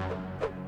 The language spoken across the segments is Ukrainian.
you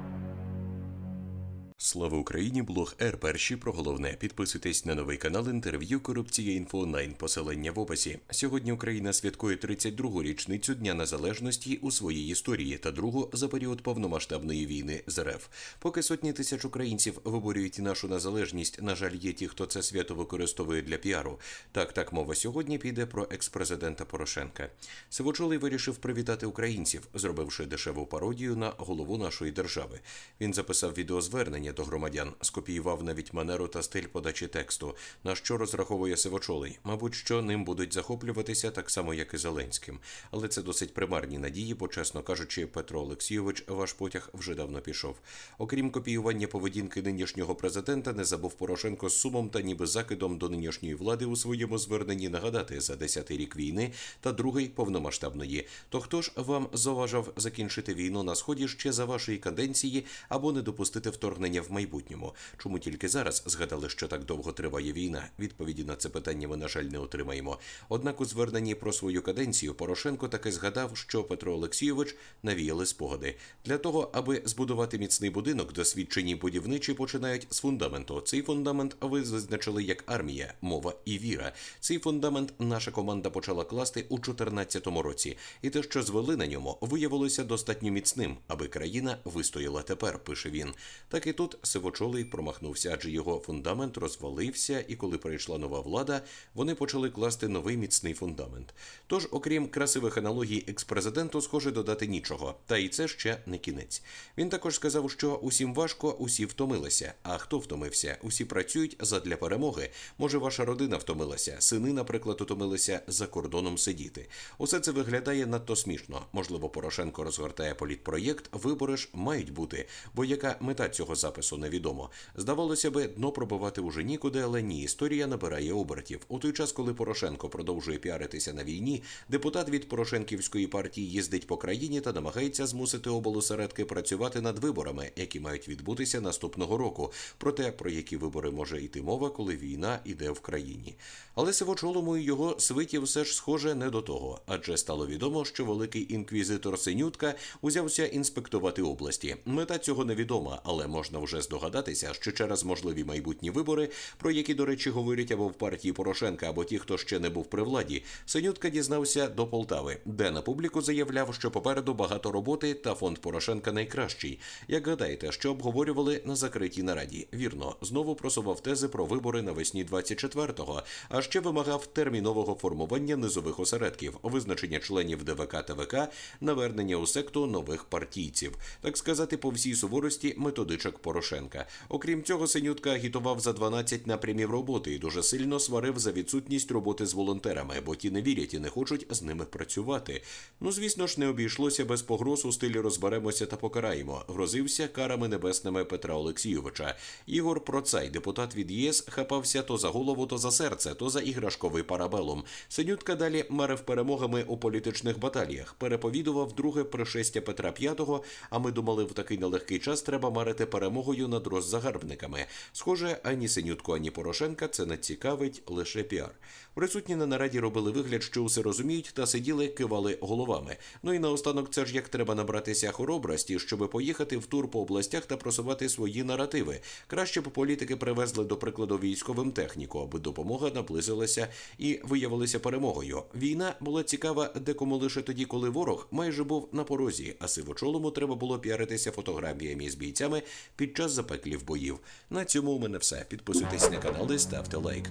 Слава Україні! Блог Р. Перші про головне. Підписуйтесь на новий канал інтерв'ю Корупція інфо онлайн. Посилання в описі. Сьогодні Україна святкує 32-гу річницю Дня Незалежності у своїй історії та другу за період повномасштабної війни з РФ. Поки сотні тисяч українців виборюють нашу незалежність. На жаль, є ті, хто це свято використовує для піару. Так, так мова сьогодні піде про експрезидента Порошенка. Сивочолий вирішив привітати українців, зробивши дешеву пародію на голову нашої держави. Він записав відеозвернення до громадян, скопіював навіть манеру та стиль подачі тексту, на що розраховує Сивочолий. Мабуть, що ним будуть захоплюватися так само, як і Зеленським. Але це досить примарні надії, бо, чесно кажучи, Петро Олексійович, ваш потяг вже давно пішов. Окрім копіювання поведінки нинішнього президента, не забув Порошенко з сумом та ніби закидом до нинішньої влади у своєму зверненні нагадати за 10-й рік війни та другий повномасштабної. То хто ж вам заважав закінчити війну на сході ще за вашої каденції або не допустити вторгнення в майбутньому? Чому тільки зараз згадали, що так довго триває війна? Відповіді на це питання ми, на жаль, не отримаємо. Однак у зверненні про свою каденцію Порошенко таки згадав, що Петро Олексійович навіяли спогади для того, аби збудувати міцний будинок, досвідчені будівничі починають з фундаменту. Цей фундамент ви визначили як армія, мова і віра. Цей фундамент наша команда почала класти у 2014 році, і те, що звели на ньому, виявилося достатньо міцним, аби країна вистояла тепер. Пише він. Так і тут Сивочолий промахнувся, адже його фундамент розвалився, і коли прийшла нова влада, вони почали класти новий міцний фундамент. Тож, окрім красивих аналогій експрезиденту, схоже додати нічого. Та і це ще не кінець. Він також сказав, що усім важко, усі втомилися. А хто втомився? Усі працюють задля перемоги. Може, ваша родина втомилася, сини, наприклад, утомилися за кордоном сидіти. Усе це виглядає надто смішно. Можливо, Порошенко розгортає політпроєкт. Вибори ж мають бути. Бо яка мета цього запису невідомо. Здавалося би, дно пробивати уже нікуди, але ні. Історія набирає обертів. У той час, коли Порошенко продовжує піаритися на війні, депутат від Порошенківської партії їздить по країні та намагається змусити облосередки працювати над виборами, які мають відбутися наступного року. Про те, про які вибори може йти мова, коли війна іде в країні. Але Сивочолому і його свиті все ж схоже не до того, адже стало відомо, що великий інквізитор Синютка узявся інспектувати області. Мета цього невідома, але можна вже здогадатися, що через можливі майбутні вибори, про які, до речі, говорять або в партії Порошенка, або ті, хто ще не був при владі, Синютка дізнався до Полтави, де на публіку заявляв, що попереду багато роботи та фонд Порошенка найкращий. Як гадаєте, що обговорювали на закритій нараді? Вірно, знову просував тези про вибори навесні 24-го, а ще вимагав термінового формування низових осередків, визначення членів ДВК ТВК, навернення у секту нових партійців, так сказати, по всій суворості методичок Порошенка. Окрім цього, Синютка агітував за 12 напрямів роботи і дуже сильно сварив за відсутність роботи з волонтерами, бо ті не вірять і не хочуть з ними працювати. Ну, звісно ж, не обійшлося без погроз у стилі розберемося та покараємо. Грозився карами небесними Петра Олексійовича. Ігор Процай, депутат від ЄС, хапався то за голову, то за серце, то за іграшковий парабелум. Синютка далі марив перемогами у політичних баталіях, переповідував друге пришестя Петра V, А ми думали, в такий нелегкий час треба марити перемогою над роззагарбниками. Схоже, ані Синютку, ані Порошенка це не цікавить лише піар. Присутні на нараді робили вигляд, що усе розуміють, та сиділи, кивали головами. Ну і наостанок, це ж як треба набратися хоробрості, щоб поїхати в тур по областях та просувати свої наративи. Краще б політики привезли до прикладу військовим техніку, аби допомога наблизилася і виявилася перемогою. Війна була цікава декому лише тоді, коли ворог майже був на порозі, а сивочолому треба було піаритися фотографіями з бійцями під час запеклів боїв. На цьому у мене все. Підписуйтесь на канал і ставте лайк.